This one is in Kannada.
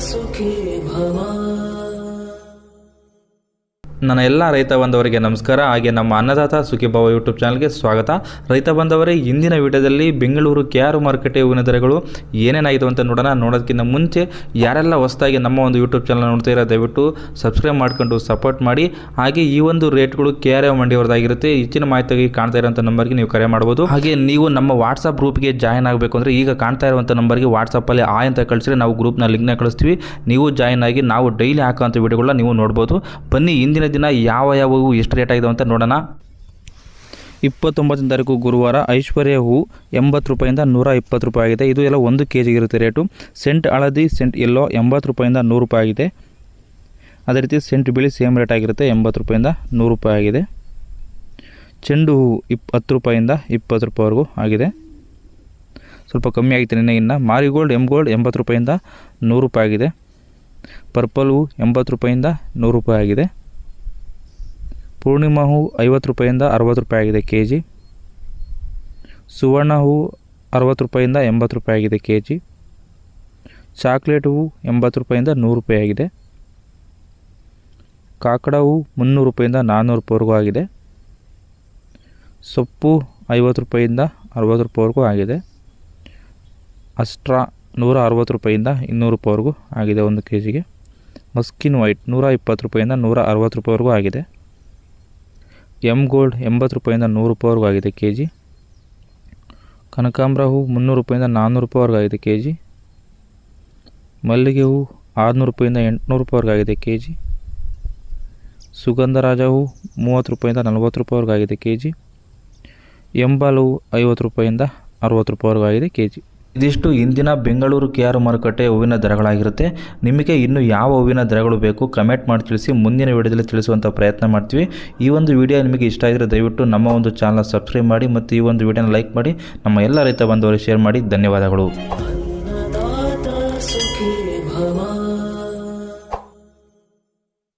সুখী ভবা ನನ್ನ ಎಲ್ಲ ರೈತ ಬಂಧವರಿಗೆ ನಮಸ್ಕಾರ. ಹಾಗೆ ನಮ್ಮ ಅನ್ನದಾತ ಸುಖಿಭಾವ ಯೂಟ್ಯೂಬ್ ಚಾನಲ್ಗೆ ಸ್ವಾಗತ. ರೈತ ಬಂಧವರೇ ಇಂದಿನ ವಿಡಿಯೋದಲ್ಲಿ ಬೆಂಗಳೂರು ಕೆ ಆರ್ ಮಾರ್ಕೆಟ್ ಹೂವಿನ ದರಗಳು ಏನೇನಾಗಿದೆ ಅಂತ ನೋಡೋಣ. ನೋಡೋದಕ್ಕಿಂತ ಮುಂಚೆ ಯಾರೆಲ್ಲ ಹೊಸದಾಗಿ ನಮ್ಮ ಒಂದು ಯೂಟ್ಯೂಬ್ ಚಾನಲ್ ನೋಡ್ತಾ ಇರೋ ದಯವಿಟ್ಟು ಸಬ್ಸ್ಕ್ರೈಬ್ ಮಾಡ್ಕೊಂಡು ಸಪೋರ್ಟ್ ಮಾಡಿ. ಹಾಗೆ ಈ ಒಂದು ರೇಟ್ಗಳು ಕೆ ಆರ್ ಎಫ್ ಮಂಡಿಯವರದಾಗಿರುತ್ತೆ. ಹೆಚ್ಚಿನ ಮಾಹಿತಿಗೆ ಕಾಣ್ತಾ ಇರೋಂಥ ನಂಬರ್ಗೆ ನೀವು ಕರೆ ಮಾಡ್ಬೋದು. ಹಾಗೆ ನೀವು ನಮ್ಮ ವಾಟ್ಸಪ್ ಗ್ರೂಪ್ಗೆ ಜಾಯಿನ್ ಆಗಬೇಕು ಅಂದರೆ ಈಗ ಕಾಣ್ತಾ ಇರುವಂಥ ನಂಬರ್ಗೆ ವಾಟ್ಸಪ್ಪಲ್ಲಿ ಆ ಅಂತ ಕಳಿಸಿದ್ರೆ ನಾವು ಗ್ರೂಪ್ನ ಲಿಂಕ್ನ ಕಳಿಸ್ತೀವಿ. ನೀವು ಜಾಯಿನ್ ಆಗಿ ನಾವು ಡೈಲಿ ಹಾಕೋಂಥ ವಿಡಿಯೋಗಳನ್ನ ನೀವು ನೋಡ್ಬೋದು. ಬನ್ನಿ, ಇಂದಿನ ದಿನ ಯಾವ ಯಾವ ಹೂವು ಎಷ್ಟು ರೇಟ್ ಆಗಿದೆ ಅಂತ ನೋಡೋಣ. ಇಪ್ಪತ್ತೊಂಬತ್ತನೇ ತಾರೀಕು ಗುರುವಾರ ಐಶ್ವರ್ಯ ಹೂ ಎಂಬತ್ತು ರೂಪಾಯಿಂದ ನೂರ ಇಪ್ಪತ್ತು ರೂಪಾಯಿ ಆಗಿದೆ. ಇದು ಎಲ್ಲ ಒಂದು ಕೆ ಜಿಗೆ ಇರುತ್ತೆ ರೇಟು. ಸೆಂಟ್ ಹಳದಿ, ಸೆಂಟ್ ಎಲ್ಲೋ ಎಂಬತ್ತು ರೂಪಾಯಿಂದ ನೂರು ರೂಪಾಯಿ ಆಗಿದೆ. ಅದೇ ರೀತಿ ಸೆಂಟ್ ಬಿಳಿ ಸೇಮ್ ರೇಟ್ ಆಗಿರುತ್ತೆ, ಎಂಬತ್ತು ರೂಪಾಯಿಂದ ನೂರು ರೂಪಾಯಿ ಆಗಿದೆ. ಚೆಂಡು ಹೂವು ಇಪ್, ಹತ್ತು ರೂಪಾಯಿಂದ ಇಪ್ಪತ್ತು ರೂಪಾಯಿವರೆಗೂ ಆಗಿದೆ. ಸ್ವಲ್ಪ ಕಮ್ಮಿ ಆಗಿದೆ ನಿನ್ನೆ ಇನ್ನು. ಮಾರಿಗೋಲ್ಡ್ ಎಂ ಗೋಲ್ಡ್ ಎಂಬತ್ತು ರೂಪಾಯಿಂದ ನೂರು ರೂಪಾಯಿ ಆಗಿದೆ. ಪರ್ಪಲ್ ಹೂ ಎಂಬತ್ತು ರೂಪಾಯಿಂದ ನೂರು ರೂಪಾಯಿ ಆಗಿದೆ. ಪೂರ್ಣಿಮಾ ಹೂವು ಐವತ್ತು ರೂಪಾಯಿಂದ ಅರವತ್ತು ರೂಪಾಯಿ ಆಗಿದೆ ಕೆ ಜಿ ಸುವರ್ಣ ಹೂವು ಅರವತ್ತು ರೂಪಾಯಿಂದ ಎಂಬತ್ತು ರೂಪಾಯಿ ಆಗಿದೆ ಕೆ ಜಿ ಚಾಕ್ಲೇಟ್ ಹೂವು ಎಂಬತ್ತು ರೂಪಾಯಿಂದ ನೂರು ರೂಪಾಯಿ ಆಗಿದೆ. ಕಾಕಡ ಹೂವು ಮುನ್ನೂರು ರೂಪಾಯಿಂದ ನಾನ್ನೂರು ರೂಪಾಯಿವರೆಗೂ ಆಗಿದೆ. ಸೊಪ್ಪು ಐವತ್ತು ರೂಪಾಯಿಂದ ಅರವತ್ತು ರೂಪಾಯಿವರೆಗೂ ಆಗಿದೆ. ಅಸ್ಟ್ರಾ ನೂರ ಅರವತ್ತು ರೂಪಾಯಿಂದ ಇನ್ನೂರು ರೂಪಾಯಿವರೆಗೂ ಆಗಿದೆ ಒಂದು ಕೆ ಜಿಗೆ ಮಸ್ಕಿನ್ ವೈಟ್ ನೂರ ಇಪ್ಪತ್ತು ರೂಪಾಯಿಂದ ನೂರ ಅರವತ್ತು ರೂಪಾಯಿವರೆಗೂ ಆಗಿದೆ. ಎಂ ಗೋಲ್ಡ್ ಎಂಬತ್ತು ರೂಪಾಯಿಂದ ನೂರು ರೂಪಾಯಿವರೆಗೂ ಆಗಿದೆ ಕೆ ಜಿ ಕನಕಾಂಬ್ರ ಹೂ ಮುನ್ನೂರು ರೂಪಾಯಿಂದ ನಾನ್ನೂರು ರೂಪಾಯಿವರೆಗೂ ಆಗಿದೆ ಕೆ ಜಿ ಮಲ್ಲಿಗೆ ಹೂ ಆರುನೂರು ರೂಪಾಯಿಂದ ಎಂಟುನೂರು ರೂಪಾಯಿವರೆಗೂ ಆಗಿದೆ ಕೆ ಜಿ ಸುಗಂಧರಾಜ ಹೂ ಮೂವತ್ತು ರೂಪಾಯಿಂದ ನಲ್ವತ್ತು ರೂಪಾಯಿವರೆಗೂ ಆಗಿದೆ ಕೆ ಜಿ ಎಂಬಾಲು ಹೂವು ಐವತ್ತು ರೂಪಾಯಿಂದ ಅರುವತ್ತು ರೂಪಾಯಿವರೆಗೂ ಆಗಿದೆ ಕೆ ಜಿ ಇದಿಷ್ಟು ಇಂದಿನ ಬೆಂಗಳೂರು ಕೆ ಆರ್ ಮಾರುಕಟ್ಟೆ ಹೂವಿನ ದರಗಳಾಗಿರುತ್ತೆ. ನಿಮಗೆ ಇನ್ನು ಯಾವ ಹೂವಿನ ದರಗಳು ಬೇಕು ಕಮೆಂಟ್ ಮಾಡಿ ತಿಳಿಸಿ, ಮುಂದಿನ ವಿಡಿಯೋದಲ್ಲಿ ತಿಳಿಸುವಂಥ ಪ್ರಯತ್ನ ಮಾಡ್ತೀವಿ. ಈ ಒಂದು ವಿಡಿಯೋ ನಿಮಗೆ ಇಷ್ಟ ಆಗಿದ್ರೆ ದಯವಿಟ್ಟು ನಮ್ಮ ಒಂದು ಚಾನಲ್ನ ಸಬ್ಸ್ಕ್ರೈಬ್ ಮಾಡಿ ಮತ್ತು ಈ ಒಂದು ವಿಡಿಯೋನ ಲೈಕ್ ಮಾಡಿ, ನಮ್ಮ ಎಲ್ಲ ರೈತ ಬಂದವರಿಗೆ ಶೇರ್ ಮಾಡಿ. ಧನ್ಯವಾದಗಳು.